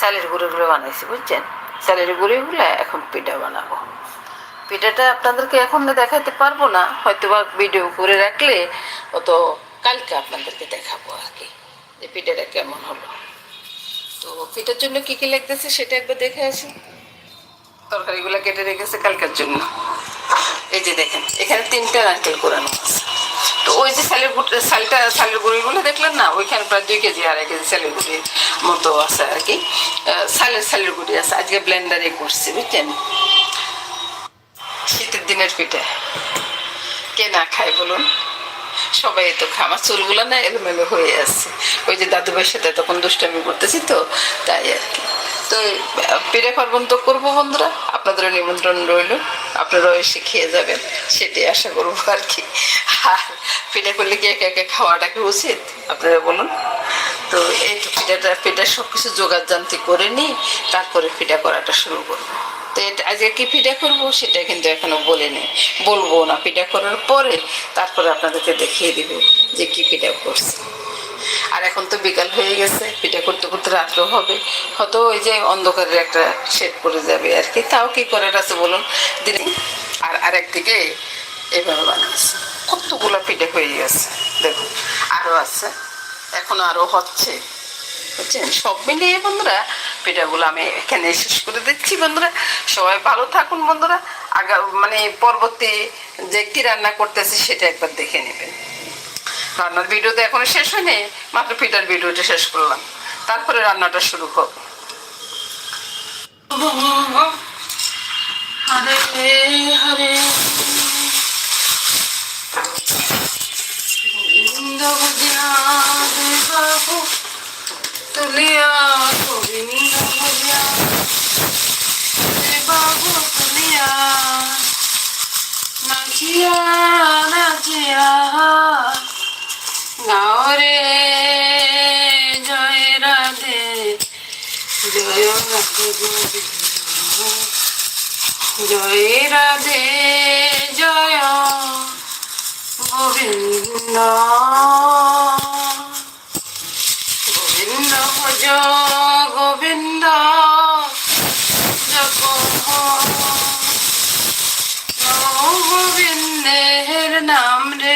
চালের গুঁড়োগুলো বানাইছি, বুঝছেন? চালের গুঁড়োগুলো এখন পিঠা বানাবো। পিঠাটা আপনাদেরকে এখন দেখাতে পারব না হয়তো বা ভিডিও করে রাখলে অত কালকে আপনাদেরকে দেখাবো আর কি, যে পিঠাটা কেমন হলো। তো পিঠার জন্য কী কী লাগতেছে সেটা একবার দেখে আসি। তরকারিগুলো কেটে রেখেছে কালকের জন্য। এই যে দেখেন, এখানে তিনটে নারকেল কোরানো আছে। তো ওই যে সালের গুঁড়ো সালটা সালের গুঁড়িগুলো দেখলেন না? ওইখানে প্রায় দুই কেজি আড়াই কেজি সালের গুঁড়ির মতো আছে আর কি। আহ, সালের সালের গুঁড়ি আছে। আজকে ব্লেন্ডারে করছি বুঝছেন? শীতের দিনের পিঠে। কে না খায় বলুন? সবাই তো আমার চুলগুলো না এলোমেলো হয়ে আসছে ওই যে দাদু ভাইয়ের সাথে তখন দুষ্টামি করতেছি তো তাই আর কি। তো পিঠে পার্বণ তো করব বন্ধুরা। আপনাদেরও নিমন্ত্রণ রইল। আপনারাও এসে খেয়ে যাবেন। সেটাই আশা করব আর কি। আর পিঠে করলে কি একে একে খাওয়াটা কি উচিত? আপনারা বলুন। তো এই পিঠাটা, পিঠা সব কিছু জোগাড় জানতি করে নিই, তারপরে পিঠা করাটা শুরু করব। তো এটা আজকে কি পিঠা করব সেটা কিন্তু এখনও বলিনি বলব না, পিঠা করার পরে তারপরে আপনাদেরকে দেখিয়ে দিব যে কি পিঠা করছি। আর এখন তো বিকাল হয়ে গেছে, পিঠা করতে করতে রাত্রেও হবে। হয়তো ওই যে অন্ধকারের একটা শেড পড়ে যাবে আর কি। তাও কি করার আছে বলুন? দিনে আর আরেকদিকে এভাবে বানাচ্ছে। কতগুলো পিঠে হয়ে গেছে, দেখুন। আরও আছে, এখন আরও হচ্ছে। বুঝছেন? সব মিলিয়ে বন্ধুরা, পিঠাগুলো আমি এখানে শেষ করে দিচ্ছি বন্ধুরা। সবাই ভালো থাকুন বন্ধুরা। আগা মানে পরবর্তী যে কি রান্না করতেছি সেটা একবার দেখে নেবেন। রান্নার ভিডিও তো এখনও শেষ হয়নি, মাত্র পিঠার ভিডিওটা শেষ করলাম। তারপরে রান্নাটা শুরু হবে হরে হরে। বাবু, তুলিয়া নাচিয়া। গাওরে জয় রাধে জয় রাধে জয় রাধে জয় গোবিন্দ। গোবিন্দ ভজ গোবিন্দ জপ। গোবিন্দের নাম রে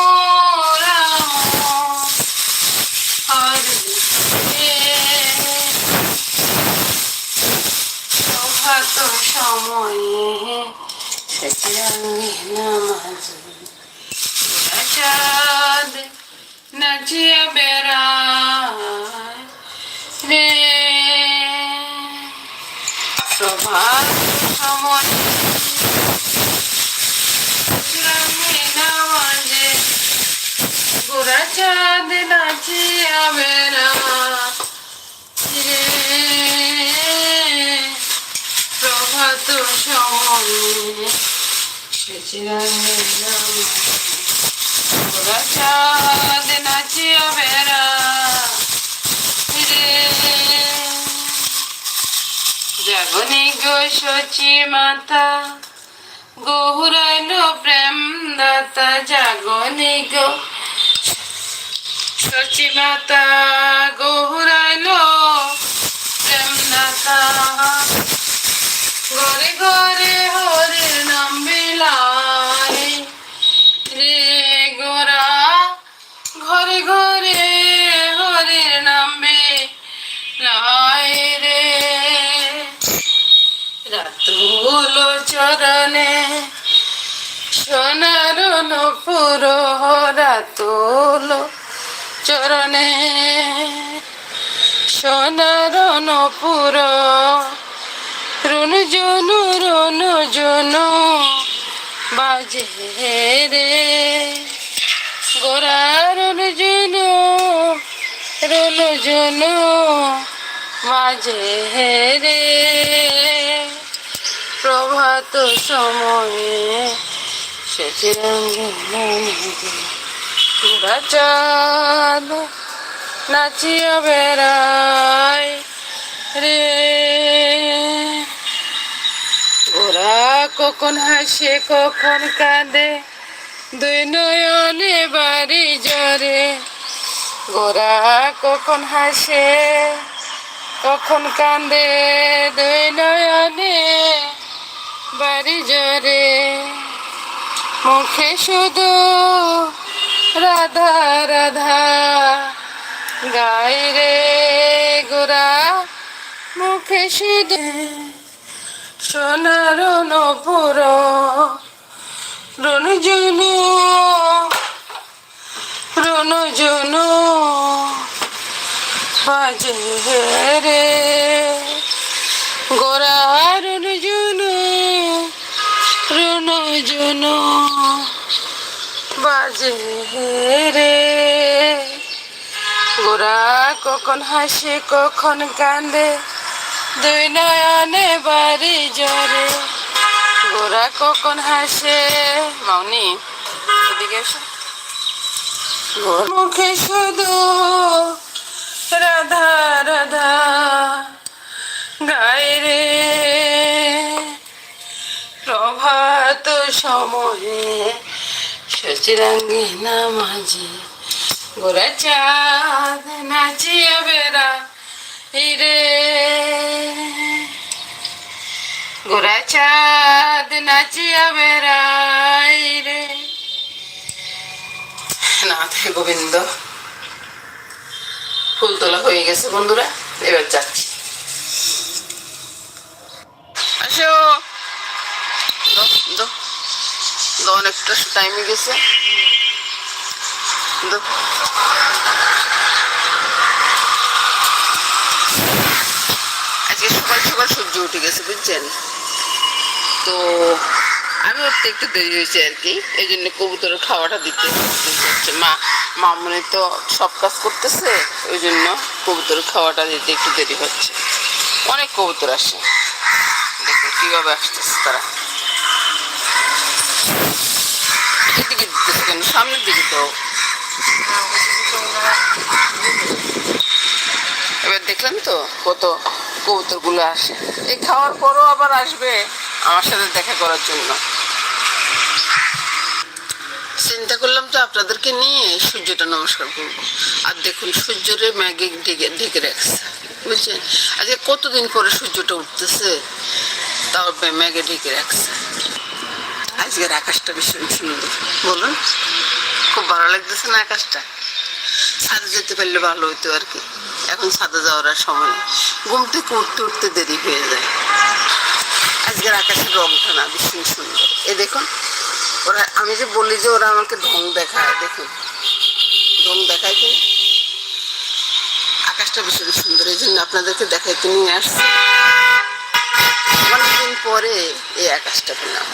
সময়ে সচিরাঙ্গে নামাজ। চাঁদ নাচিয়া বেড়ায় রে। প্রভাত সময়ে সচিরাঙ্গে নামাজে গোরা নাচিয়া বেড়ায় রে। প্রভাত সময়ে চাঁদ নাচিয়া বেড়া রে জাগনি গো সচি মাতা গৌরাইল প্রেম দাতা জাগনি সচি মাতা গৌরাইল লাই রে রাতুল চরণে সোনার নপুর রাতুল চরণে সোনার নপুর রুন জনু রুন জনু বাজে রে। জুনু রুনু জুনু মাঝে রে প্রভাত সময়ে চাঁদ নাচিয়া বেড়ায় রে। ওরা কখন হাসে, কখন কাঁদে, দুই নয়নে বাড়ি জরে গোরা কখন হাসে কখন কান্দে দুই নয়নে বাড়ি জরে? মুখে শুধু রাধা রাধা। গাই রে গোরা, মুখে শুধু সোনার নপুর। রণজনু রণজনু বাজে রে গোরা রণজনু রণজনু বাজে রে গোরা কখন হাসে, কখন কান্দে দুই নয়নে বাড়ি জরে গোরা কখন হাসে, মাউনি, এদিকে মুখে শুধু রাধা রাধা গায় রে। প্রভাত সময়ে সচিরাঙ্গিনা মাঝি গোরা চাঁদ নাচিয়া বেড়া রে। গোরা চাঁদ নাচিয়া বেড়াই রে। নাথে গোবিন্দ। ফুল তোলা হয়ে গেছে, বন্ধুরা। এবার যাচ্ছি। অনেকটা টাইমে গেছে। আজকে সকাল সকাল সূর্য উঠে গেছে, বুঝছেন? তো আমি উঠতে একটু দেরি হয়েছে আর কি, এই জন্য কবুতরের খাওয়াটা দিতে মা মামনি তো সব কাজ করতেছে ওই জন্য কবুতর খাওয়াটা দিতে একটু দেরি হচ্ছে। অনেক কবুতর আসে। দেখুন কীভাবে আসতেছে তারা। এদিকে দিতেছে সামনের দিকে তো। এবার দেখলেন তো কত কবুতরগুলো আসে। এই খাওয়ার পরও আবার আসবে আমার সাথে দেখা করার জন্য। চিন্তা করলাম তো আপনাদেরকে নিয়ে সূর্যটা নমস্কার করব। আর দেখুন, সূর্যরে ম্যাগে ঢেকে ঢেকে রাখছে। বুঝছেন? আজকে কতদিন পরে সূর্যটা উঠতেছে? তাও ম্যাগে ঢেকে রাখছে। আজকের আকাশটা ভীষণ সুন্দর। বলুন, খুব ভালো লাগতেছে না আকাশটা? ছাদে যেতে পারলে ভালো হতো আর কি। এখন ছাদে যাওয়ার সময় ঘুম থেকে উঠতে উঠতে দেরি হয়ে যায়। আজকের আকাশের রংটা না, ভীষণ সুন্দর। এ দেখুন ওরা, আমি যে বলি যে ওরা আমাকে ঢং দেখায়, দেখুন। ঢং দেখায় কি আকাশটা ভীষণ সুন্দর, এই জন্য আপনাদেরকে দেখাইতে নিয়ে আসছি। অনেকদিন পরে এই আকাশটা পেলাম।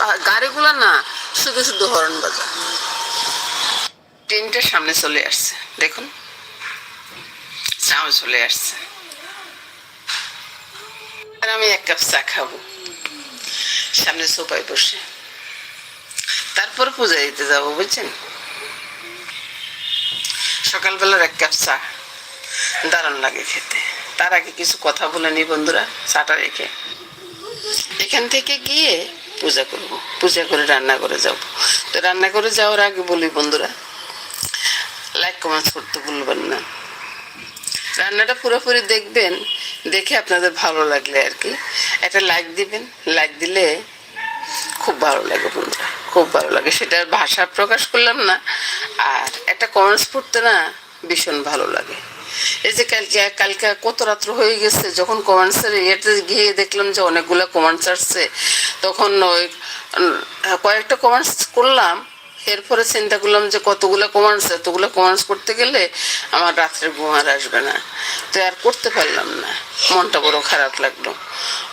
আর গাড়িগুলো না, শুধু শুধু হরণ বাজা। ট্রেনটা সামনে চলে আসছে, দেখুন। সামনে চলে আসছে। আর আমি এক কাপ চা খাব। সামনে সোফায় বসে। তারপর পূজা দিতে যাব, বুঝছেন? সকালবেলার এক কাপ চা। দারুণ লাগে খেতে। তার আগে কিছু কথা বলে নি বন্ধুরা, চাটা রেখে। এখান থেকে গিয়ে পূজা করব। পূজা করে রান্না করে যাব। তো রান্না করে যাওয়ার আগে বলি বন্ধুরা লাইক কমেন্টস করতে ভুলবেন না। রান্নাটা পুরোপুরি দেখবেন, দেখে আপনাদের ভালো লাগলে আর কি। একটা লাইক দিবেন লাইক দিলে খুব ভালো লাগে বন্ধুরা। খুব ভালো লাগে। সেটা ভাষা প্রকাশ করলাম না। আর একটা কমেন্টস পড়তে না ভীষণ ভালো লাগে। এই যে কালকে কালকে কত রাত্র হয়ে গেছে, যখন কমেন্টসের ইয়েতে গিয়ে দেখলাম যে অনেকগুলো কমেন্টস আসছে, তখন ওই কয়েকটা কমেন্টস করলাম এরপরে চিন্তা করলাম যে কতগুলো কমেন্টস এতগুলো কমেন্টস করতে গেলে আমার রাত্রে ঘুম আর আসবে না। তো আর করতে পারলাম না। মনটা বড় খারাপ লাগল।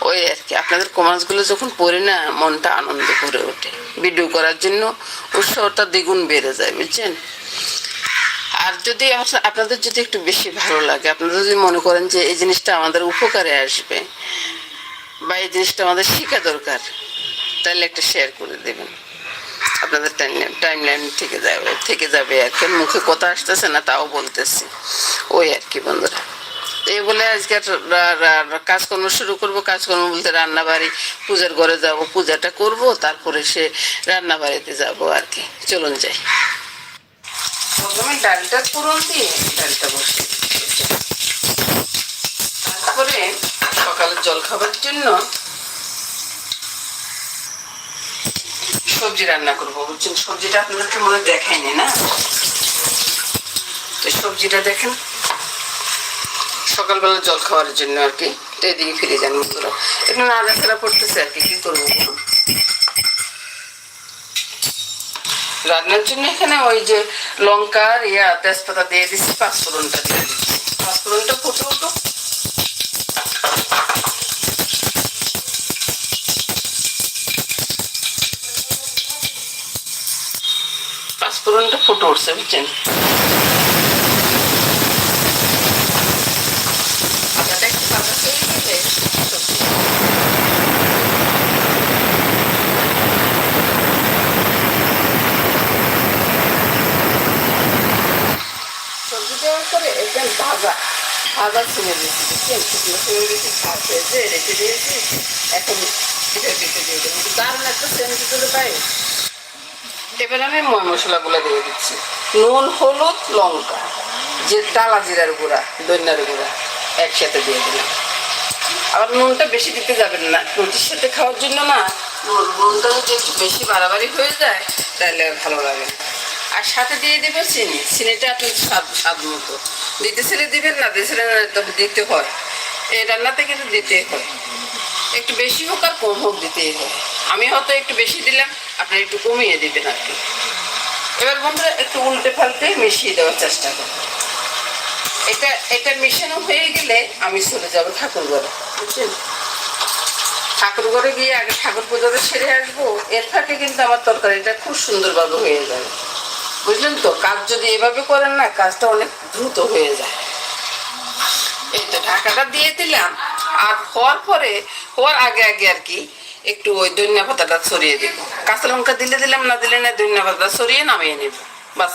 ওই আর কি, আপনাদের কমেন্টসগুলো যখন পড়ি না, মনটা আনন্দ করে ওঠে। ভিডিও করার জন্য উৎসাহটা দ্বিগুণ বেড়ে যায়, বুঝছেন? আর যদি আপনাদের যদি একটু বেশি ভালো লাগে, আপনারা যদি মনে করেন যে এই জিনিসটা আমাদের উপকারে আসবে, বা এই জিনিসটা আমাদের শেখা দরকার, তাহলে একটা শেয়ার করে দেবেন। আপনাদের টাইম লাইন থেকে যাবে থেকে যাবে কি মুখে কথা আসতেছে না, তাও বলতেছি। ওই আর কি বন্ধুরা। এই বলে আজকে কাজকর্ম শুরু করব। কাজকর্ম বলতে রান্না বাড়ি পূজার ঘরে যাব, পূজাটা করব, তারপরে সে রান্না বাড়িতে যাব আর কি। চলুন যাই। ডালটা পুরন দিয়ে ডালটা বসে তারপরে সকালের জল খাবার জন্য সবজি রান্না করব, বুঝছেন? সবজিটা আপনাদেরকে মনে দেখায়নি না? তো সবজিটা দেখেন। সকালবেলা জল খাওয়ার জন্য আর কি। তো এদিকে ফিরে যান বন্ধুরা। একটু নাড়া ফেরা পড়তেছে আর কি কি করব রান্নার জন্য এখানে ওই যে লঙ্কা আর ইয়া তেজপাতা দিয়ে দিচ্ছি পাঁচফোড়নটা দিয়ে দিচ্ছি পাঁচফোড়নটা ফুটে উঠো ফুটে উঠছে বুঝছেন ভাজা ভাজা ছেড়ে দিয়েছি বুঝছেন শুকনো ছেড়ে দিয়েছি ভাত হয়েছে রেখে দিয়েছি এখন এটা দিতে দিয়ে দারুণ একটা সেন্ট দিতে পাই এবার আমি ময় মশলাগুলো দিয়ে দিচ্ছি। নুন, হলুদ, লঙ্কা, যে টালা জিরার গুঁড়া দৈন্যার গুঁড়া, একসাথে দিয়ে দিলাম। আবার নুনটা বেশি দিতে যাবেন না। রুটির সাথে খাওয়ার জন্য না নুনটা যদি একটু বেশি বাড়াবাড়ি হয়ে যায়, তাহলে ভালো লাগে। আর সাথে দিয়ে দেবে চিনি। চিনিটা আপনি স্বাদ স্বাদ মতো। দিতে ছেলে দিবেন, না দিতে ছেলে দিতে হয়। এই রান্নাতে কিন্তু দিতে হয়। একটু বেশি হোক আর কম হোক দিতেই হয় আমি হয়তো একটু বেশি দিলাম আপনি একটু কমিয়ে দিবেন আর কি। এবার বন্ধুরা, একটু উল্টে পাল্টে মিশিয়ে দেওয়ার চেষ্টা করুন এটা এটা মিশানো হয়ে গেলে আমি চলে যাব ঠাকুর ঘরে বুঝছেন? ঠাকুর ঘরে গিয়ে আগে ঠাকুর পুজোটা সেরে আসব। এর ফাঁকে কিন্তু আমার তরকারিটা খুব সুন্দরভাবে হয়ে যাবে। বুঝলেন তো? কাজ যদি এভাবে করেন না, কাজটা অনেক দ্রুত হয়ে যায়। এই তো ঢাকাটা দিয়ে দিলাম। আর হওয়ার পরে হওয়ার আগে আগে আর কি একটু ওই ধনিয়া পাতাটা ছড়িয়ে দিব। কাঁচা লঙ্কা দিলে দিলাম না দিলে না ধনিয়া পাতাটা ছড়িয়ে নামিয়ে নেব। বাস।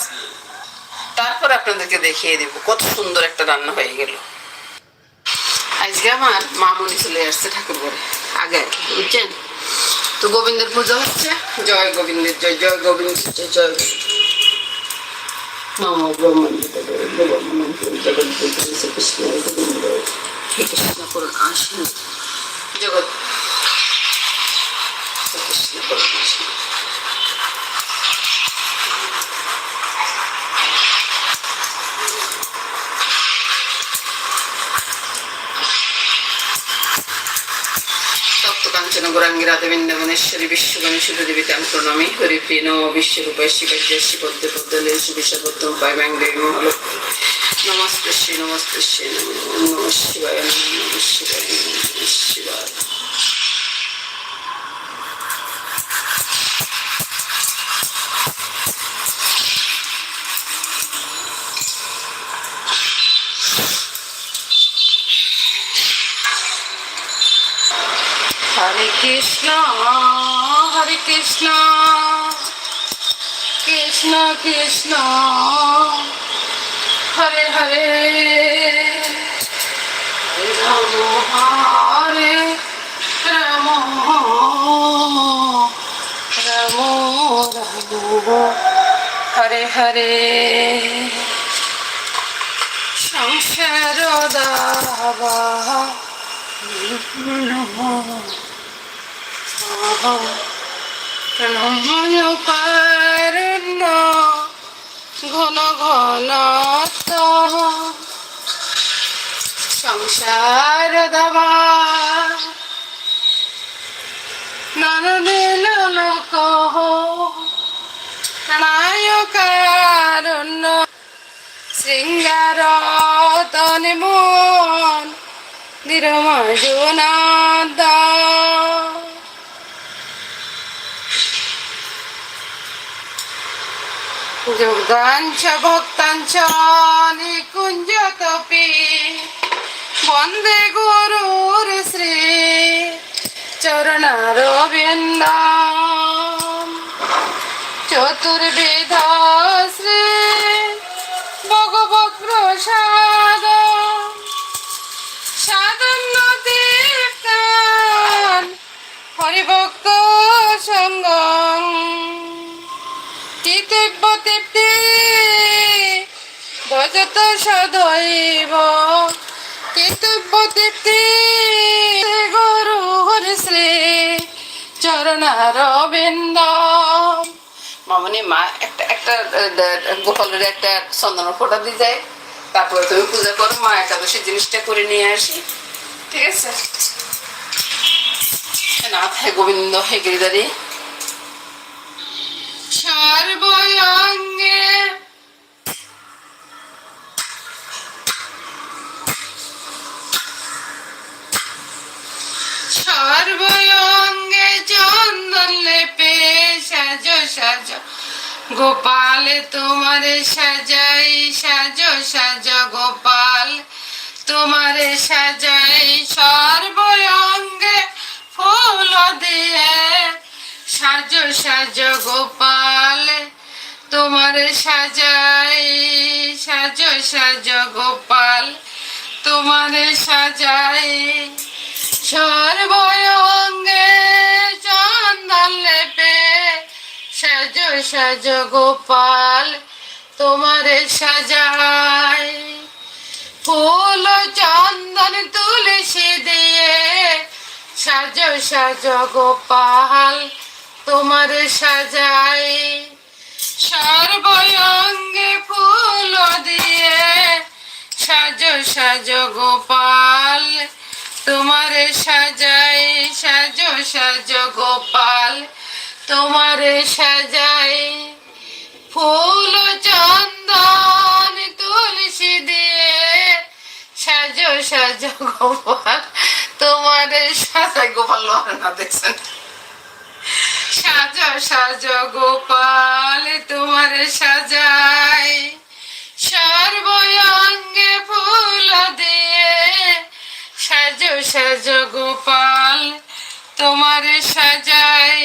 তারপর আপনাদেরকে দেখিয়ে দেব কত সুন্দর একটা রান্না হয়ে গেল। আজকে আমার মামনি চলে আসছে ঠাকুর ঘরে। আগে আর কি, বুঝছেন? তো গোবিন্দের পূজা হচ্ছে। জয় গোবিন্দের জয় জয় গোবিন্দ জয় জয় গোবিন্দ। হে কৃষ্ণ করুন আসুন। জগৎ। তপ্তকাঞ্চন গৌরাঙ্গী রাধা বৃন্দাবনেশ্বরী বিশ্বগণী শুধু দেবী তাম প্রণামী হরি প্রিয় নম বিশ্বরূপায় শিবাজ্য শিবদ্দ পদ্মলে সুবিশাবদ্ধ উপায় ব্যাঙ্গে মহল নমস্তে শ্রী নমস্তে শ্রী নম শিবায় নম শিবায় নম শিবায় হরে কৃষ্ণ হরে কৃষ্ণ কৃষ্ণ কৃষ্ণ হরে হরে রাম হরে রাম রাম রাম। হরে হরে। সংসার দাবা প্রণয় কারণ ঘন ঘন সংসার দাবা। লোক প্রণয় কারণ শৃঙ্গার তনে মন নিরমজুনাদ যোগাঞ্চ ভক্তাঞ্চ নিকুঞ্জ তপি বন্দে গুরুর শ্রী চরণার বৃন্দাম চতুর্বেদ শ্রী ভগবত প্রসাদ তীর্থন হরিভক্ত সঙ্গ তিতিব্য তৃপ্তি। ভজত সদৈব তিতিব্য তৃপ্তি? গুরু হরি শ্রী চরণারবিন্দ। মামনি, মা, একটা একটা গোপালের একটা চন্দন ফোটা দিয়ে যায় তারপরে তুমি পূজা করো, মা একাদশী জিনিসটা করে নিয়ে আসি। ঠিক আছে? নাথ হে গোবিন্দ, হে গিরিধারী সর্বঙ্গে চন্দন লেপে সাজ সাজ গোপাল তোমারে সাজাই সাজ সাজ গোপাল তোমারে সাজাই সর্বঙ্গে ফুল দিয়ে সাজ সাজ গোপাল, তোমারে সাজাই। সাজ সাজ গোপাল, তোমারে সাজাই। সর্বঙ্গে চন্দন লেপে সাজ সাজ গোপাল, তোমারে সাজাই। ফুল চন্দন তুলসী দিয়ে সাজ সাজ গোপাল তোমারে সাজাই সর্বঙ্গে ফুল দিয়ে। সাজ সাজ গোপাল, তোমারে সাজাই। সাজ সাজ গোপাল, তোমারে সাজাই। ফুল, চন্দন, তুলসী দিয়ে। সাজ সাজ গোপাল, তোমার সাজাই। গোপাল না দেখছেন? সাজ সাজ গোপাল তোমারে সাজাই। সর্বঙ্গে ফুল দিয়ে সাজ সাজ গোপাল তোমারে সাজাই।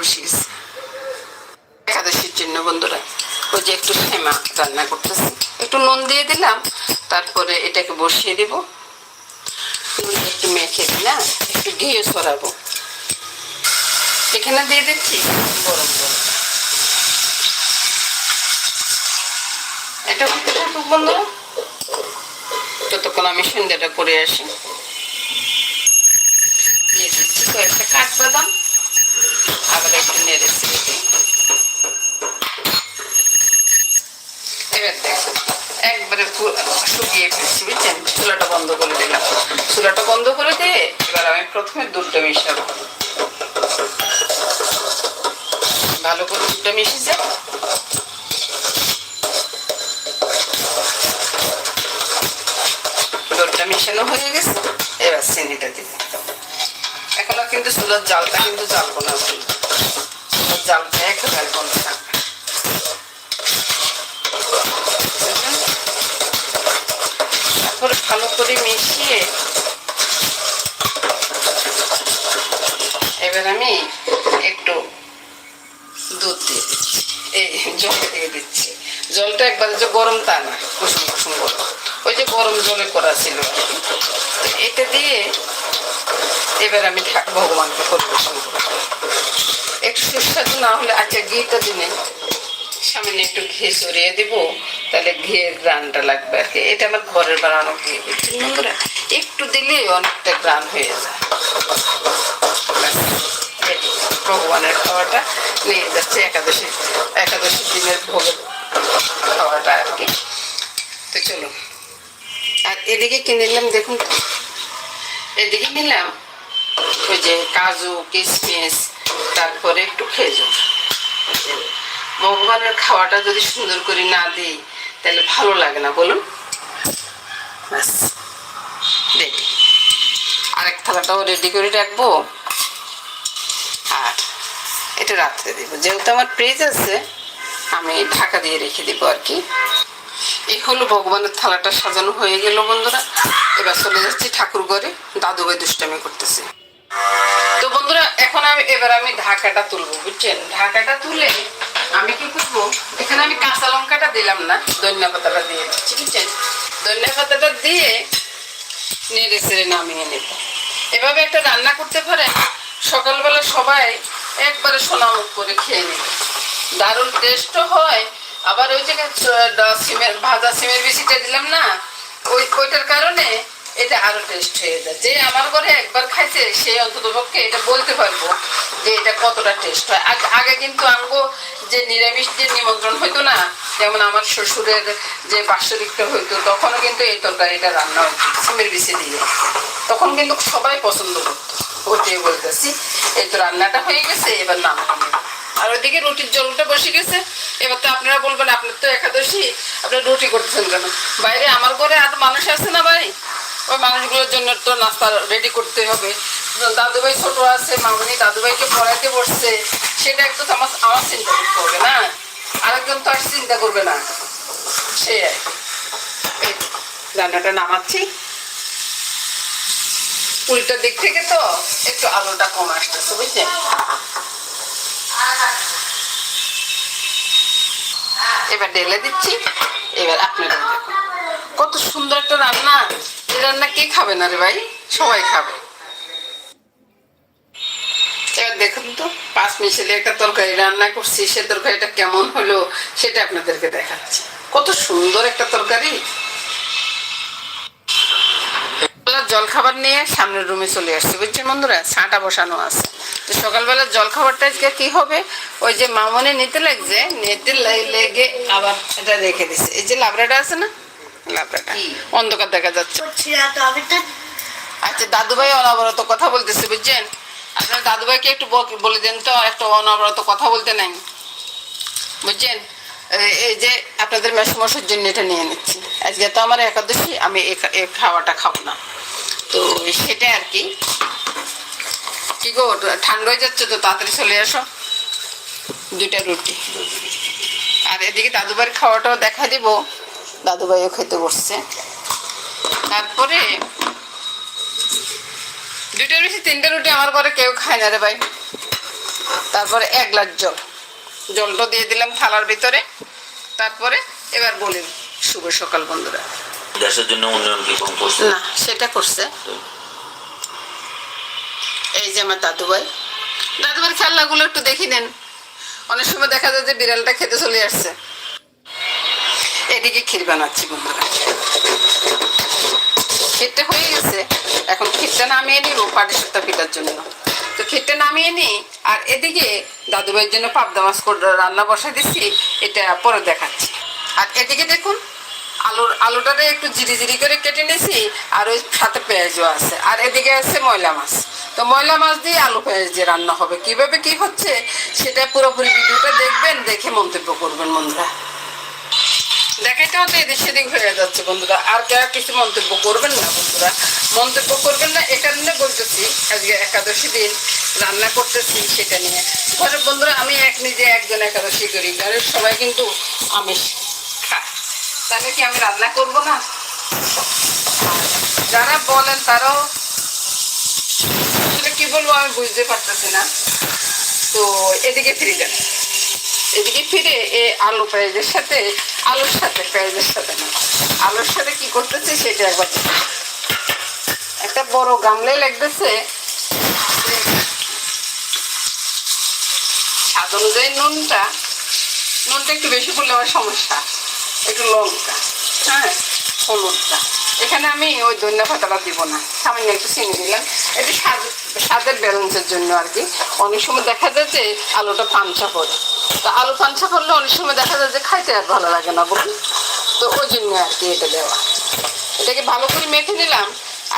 আসনে বসিয়েছে একাদশীর জন্য বন্ধুরা, ওই যে একটু হেমা রান্না করতেছি। একটু নুন দিয়ে দিলাম, তারপরে এটাকে বসিয়ে দিব। একটু মেখে দিলাম, একটু ঘিয়ে সরাবো এখানে দিয়ে দিচ্ছি গরম গরম এটা করতে থাকুক বন্ধুরা। ততক্ষণ আমি সন্ধ্যাটা করে আসি। দিয়ে দিচ্ছি কয়েকটা কাঠবাদাম। আবার একটু নেড়েছি এবার দেখো, একবারে শুকিয়ে ফেলছি, বুঝছেন? চুলাটা বন্ধ করে দিলাম। চুলাটা বন্ধ করে দিয়ে এবার আমি প্রথমে দুধটা মিশাবো। ভালো করে দুধটা মিশিয়েছে। দুধটা মিশানো হয়ে গেছে। এবার চিনিটা দিতে এখনও কিন্তু চুলার জালটা কিন্তু জ্বালবো না বলি চুলার জালটা একেবারে বন্ধ থাকবে বুঝলেন? তারপরে ভালো করে মিশিয়ে এবার আমি একটু দুধ দিয়ে দিচ্ছি এই জল দিয়ে দিচ্ছি জলটা একবারে যে গরম তা না কুসুম কুসুম গরম ওই যে গরম জলে করা ছিল আর কি। তো এটা দিয়ে এবার আমি ভগবানকে পরিবেশন করব একটু সুস্বাদু না হলে আচ্ছা ঘিটা দিনে। সামনে একটু ঘি সরিয়ে দিব, তাহলে ঘিয়ের গ্রানটা লাগবে আর কি। এটা আমার ঘরের বানানো ঘি, বুঝছেন একটু দিলে অনেকটা গ্রান হয়ে যায়। ভগবানের খাওয়াটা নিয়ে যাচ্ছে একাদশী একাদশী দিনের ভোগের খাওয়াটা আর কি। তো চলো আর এদিকে কিনে নিলাম দেখুন এদিকে নিলাম ওই যে কাজু কিশমিশ তারপরে একটু খেজুর? ভগবানের খাওয়াটা যদি সুন্দর করে না দিই, তাহলে ভালো লাগে না, বলুন। ব্যাস রেডি আরেক থালাটাও রেডি করে রাখব। আর এটা রাত্রে দিব। যেহেতু আমার ফ্রিজ আছে, আমি ঢাকা দিয়ে রেখে দিব আর কি। এই হলো ভগবানের থালাটা সাজানো হয়ে গেল, বন্ধুরা। এবার চলে যাচ্ছি ঠাকুর ঘরে দাদু ভাই দুষ্টামি করতেছে। তো বন্ধুরা, এখন আমি এবার আমি ঢাকাটা তুলবো, বুঝছেন? ঢাকাটা তুলে আমি কি করব? এখানে আমি কাঁচা লঙ্কাটা দিলাম না, ধনিয়া পাতাটা দিয়ে দিচ্ছি, বুঝছেন? ধনিয়া পাতাটা দিয়ে নেড়ে চেড়ে নামিয়ে নেব। এভাবে একটা রান্না করতে পারে সকালবেলা সবাই একবারে সোনামুখ করে খেয়ে নেবে। দারুণ টেস্টও হয়। আবার ওই যে সিমের ভাজা সিমের বেশিটা দিলাম না, ওই ওইটার কারণে এটা আরও টেস্ট হয়ে যায়। যে আমার ঘরে একবার খাইছে সেই অন্তত পক্ষে এটা বলতে পারব যে এটা কতটা টেস্ট হয়। আগ- কিন্তু আঙ্গো যে নিরামিষ যে নিমন্ত্রণ হইতো না, যেমন আমার শ্বশুরের যে বাৎসরিকটা হইতো, তখনও কিন্তু এই তরকারিটা রান্না হতো, সিমের বেশি দিয়ে। তখন কিন্তু সবাই পছন্দ করতো। ওইটাই বলতেছি। এই তো রান্নাটা হয়ে গেছে, এবার নাম আর ওইদিকে রুটির জলটা বসে গেছে। এবার তো আপনারা বলবেন, আপনার তো একাদশী, আপনার রুটি করতেছেন কেন? বাইরে আমার ঘরে আর মানুষ আছে না ভাই? ওই মানুষগুলোর জন্য তো নাস্তা রেডি করতে হবে। দাদুভাই ছোট আছে, মামনি দাদুভাইকে পড়াইতে বসছে, সেটা একটু তো আমার আমার চিন্তা করতে হবে না। আরেকজন তো আর চিন্তা করবে না। সে রান্নাটা নামাচ্ছি। উল্টা দিক থেকে তো একটু আলোটা কম আসতেছে বুঝছেন এবার ঢেলে দিচ্ছি। এবার আপনারা কত সুন্দর একটা রান্না। কে খাবে না রে ভাই? সবাই খাবে। এবার দেখুন তো পাঁচ মিশালি একটা তরকারি রান্না করছি, সে তরকারিটা কেমন হলো সেটা আপনাদেরকে দেখাচ্ছি। কত সুন্দর একটা তরকারি। জল খাবার নিয়ে সামনের রুমে চলে আসছি, বুঝছেন বন্ধুরা? ছাঁটা বসানো আছে। তো সকালবেলা জল খাবারটা আজকে কি হবে? ওই যে মামনে নিতে লাগছে, নিতে লেগে আবার এটা রেখে দিছে। এই যে লাবড়াটা আছে না? অন্ধকার দেখা যাচ্ছে। আচ্ছা দাদুভাই অনবরত কথা বলতেছে, বুঝছেন? আপনার দাদুভাইকে একটু বলে দেন তো, একটু অনবরত কথা বলতে নাই। বুঝছেন? এই- যে আপনাদের মেসমশার জন্য এটা নিয়ে নিচ্ছি। আজকে তো আমার একাদশী, আমি এ খাওয়াটা খাব না। তো সেটা আর কি। কি গো, ঠান্ডা হয়ে যাচ্ছে তো, তাড়াতাড়ি চলে আসো। দুইটা রুটি। আর এদিকে দাদুভাইয়ের খাওয়াটাও দেখা দিব। দাদুভাইও খেতে বসছে। তারপরে দুইটার বেশি তিনটা রুটি আমার ঘরে কেউ খায় না রে ভাই। তারপরে এক গ্লাস জল। জলটা দিয়ে দিলাম থালার ভিতরে। তারপরে এবার বলি শুভ সকাল বন্ধুরা। দেশের জন্য উন্নয়ন কি কম করছে? না সেটা করছে। এই যে আমার দাদু ভাই দাদু ভাইয়ের খেলনাগুলো একটু দেখি নেন। অনেক সময় দেখা যায় যে বিড়ালটা খেতে চলে আসছে। এদিকে ক্ষীর বানাচ্ছি বন্ধুরা ক্ষীরটা হয়ে গেছে। এখন ক্ষীরটা নামিয়ে নিব পাটিসাপটা পিঠার জন্য। তো ক্ষীরটা নামিয়ে নিই, আর এদিকে দাদু ভাইয়ের জন্য পাবদা মাছ রান্না বসাই দিচ্ছি, এটা পরে দেখাচ্ছি। আর এদিকে দেখুন, আলুর আলুটারে একটু জিরি জিরি করে কেটে নিয়েছি, আর ওই সাথে পেঁয়াজও আছে। আর এদিকে আছে ময়লা মাছ। তো ময়লা মাছ দিয়ে আলু পেঁয়াজ দিয়ে রান্না হবে। কীভাবে কি হচ্ছে, সেটা পুরোপুরি ভিডিওটা দেখবেন, দেখে মন্তব্য করবেন বন্ধুরা। দেখাইতে হতে এদিক সেদিক হয়ে যাচ্ছে বন্ধুরা। আর কেউ কিছু মন্তব্য করবেন না বন্ধুরা, মন্তব্য করবেন না, এটা নিয়ে বলতেছি, আজকে একাদশী দিন, রান্না করতেছি সেটা নিয়ে। ঘরের বন্ধুরা, আমি এক নিজে একজন একাদশী করি, ঘরের সবাই কিন্তু আমিষ খায়। তাহলে কি আমি রান্না করব না? যারা বলেন তারাও আসলে কি বলব আমি বুঝতে পারতেছি না। তো এদিকে ফিরে যান। এদিকে ফিরে এ আলু পেঁয়াজের সাথে, আলুর সাথে, পেঁয়াজের সাথে না। আলুর সাথে কি করতেছে সেটা একবার একটা বড় গামলে লাগতেছে। স্বাদ অনুযায়ী নুনটা নুনটা একটু বেশি পড়লে আমার সমস্যা, একটু লঙ্কা হ্যাঁ? হলুদটা। এখানে আমি ওই ধনিয়া পাতাটা দিব না সামান্য একটু চিনি দিলাম। এটা স্বাদ স্বাদের ব্যালেন্সের জন্য আর কি। অনেক সময় দেখা যায় যে আলুটা পাঞ্চা পড়ে তো আলু পাঞ্চা করলে অনেক সময় দেখা যায় যে খাইতে আর ভালো লাগে না বলুন। তো ওই জন্য আর কি এটা দেওয়া। এটাকে ভালো করে মেখে নিলাম।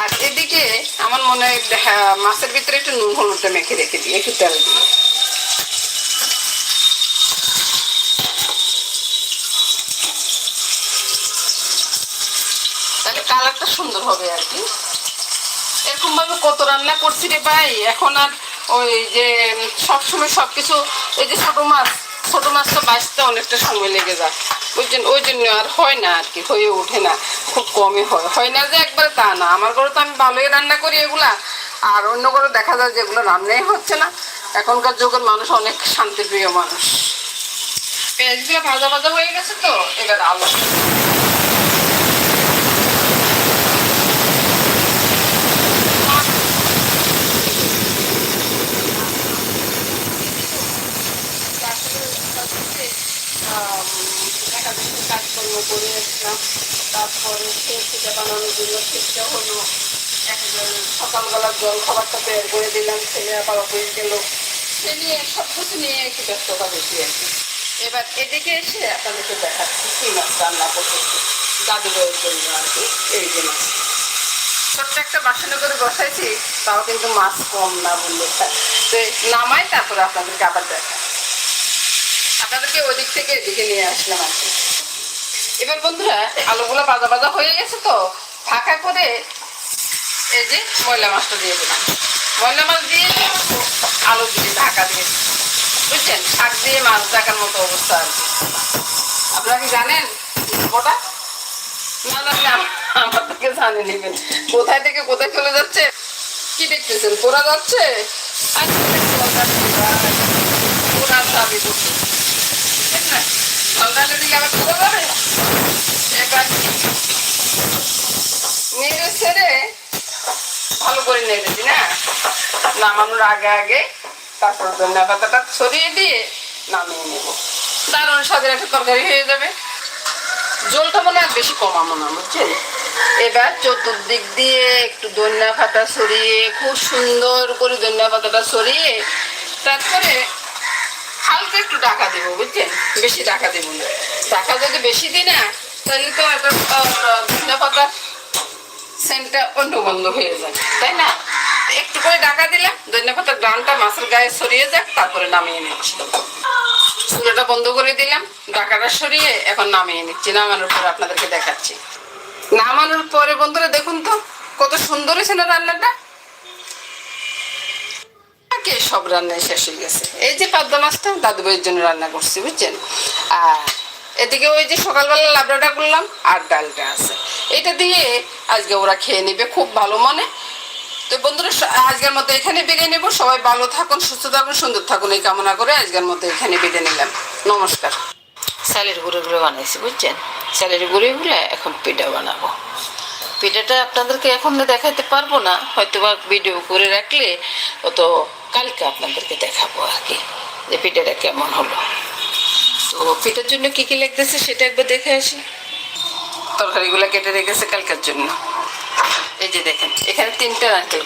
আর এদিকে আমার মনে হয় হ্যাঁ, মাছের ভিতরে একটু নুন হলুদটা মেখে রেখে দিই একটু তেল দিয়ে তাহলে হবে আর কি। এরকম ভাবে কত রান্না করছি রে ভাই? এখন আর ওই যে সবসময় সব কিছু ওই যে ছোটো মাছ ছোটো মাছ তো বাঁচতে অনেকটা সময় লেগে যায়। ওই জন্য ওই জন্য আর হয় না আর কি, হয়ে ওঠে না, খুব কমই হয়। হয় না যে একবারে তা না, আমার ঘরে তো আমি ভালোই রান্না করি এগুলা। আর অন্য করে দেখা যায় যেগুলো রান্নাই হচ্ছে না। এখনকার যুগের মানুষ অনেক শান্তিপ্রিয় মানুষ। পেঁয়াজগুলো ভাজা ভাজা হয়ে গেছে তো, এবার আলু। কাজকর্ম করে আসলাম। তারপরে খেয়ে বানানোর জন্য চেষ্টা হলো। একেবারে সকালবেলার জল খাবারটা বের করে দিলাম, ছেলে আবার অফিস গেল। নিয়ে সব কিছু নিয়ে একটু ব্যস্ততা বেশি আর কি এবার এদিকে এসে আপনাদেরকে দেখাচ্ছি কি মাছ রান্না করতেছি দাদু বউয়ের জন্য আর কি, এই যে মাছ। ছোট্ট একটা বাসনে করে বসাইছি, তাও কিন্তু মাছ কম না বললে। তো নামাই তারপরে আপনাদেরকে আবার দেখা আপনাদেরকে ওদিক থেকে এদিকে নিয়ে আসলাম আর কি। এবার বন্ধুরা, আলুগুলো বাজা বাজা হয়ে গেছে তো ফাঁকা করে এই যে ময়লা মাছটা দিয়ে দিলাম। ময়লা মাছ দিয়ে আলু দিয়ে ঢাকা দিয়ে। বুঝছেন? শাক দিয়ে মাছ ঢাকার মতো অবস্থা আর কি। আপনারা কি জানেন? ওটা না জানলে আমার থেকে জানে নেবেন। কোথায় থেকে কোথায় চলে যাচ্ছে? কি দেখতেছেন? পোড়া যাচ্ছে? না? ছেড়ে ভালো করে না নামানোর আগে আগে তারপর পাতাটা দিয়ে নামিয়ে একটা তরকারি হয়ে যাবে জলটা মনে আর বেশি না এবার চতুর্দিক দিয়ে একটু ধনিয়া পাতা ছড়িয়ে খুব সুন্দর করে ধনিয়া পাতাটা ছড়িয়ে তারপরে হালকা একটু টাকা দেবো, বুঝছেন? বেশি টাকা দেবো না। টাকা যদি বেশি দিই না, তাহলে তো একটা পাতার সেন্টটা অন্য বন্ধ হয়ে যায়, তাই না? একটু করে ডাকা দিলাম ধনিয়া পাতার গ্রানটা মাছের গায়ে সরিয়ে যাক, তারপরে নামিয়ে নিচ্ছি। চুলাটা বন্ধ করে দিলাম ডাকাটা সরিয়ে এখন নামিয়ে নিচ্ছি, নামানোর পরে আপনাদেরকে দেখাচ্ছি। নামানোর পরে বন্ধুরা দেখুন তো, কত সুন্দর হয়েছে না রান্নাটা? কে সব রান্নাই শেষ হয়ে গেছে? এই যে পাবদা মাছটা দাদু ভাইয়ের জন্য রান্না করছি, বুঝছেন? আর এদিকে ওই যে সকালবেলা লাবড়াটা করলাম, আর ডালটা আছে। এটা দিয়ে আজকে ওরা খেয়ে নেবে খুব ভালো মনে। তো বন্ধুরা আজকের মতো এখানে বিদায় নেব। সবাই ভালো থাকুন, সুস্থ থাকুন, সুন্দর থাকুন এই কামনা করে আজকের মতো এখানে বিদায় নিলাম। নমস্কার। চালের গুঁড়োগুলো বানাইছি, বুঝছেন? চালের গুঁড়োগুলো এখন পিঠা বানাবো। পিঠাটা আপনাদেরকে এখন দেখাতে পারব না হয়তো বা ভিডিও করে রাখলে অত কালকে আপনাদেরকে দেখাবো আর কি যে পিঠাটা কেমন হলো। তো পিঠার জন্য কি কি লাগতেছে সেটা একবার দেখে আসি। তরকারিগুলো কেটে রেখেছে কালকের জন্য। এই যে দেখেন, এখানে তিনটা নারকেল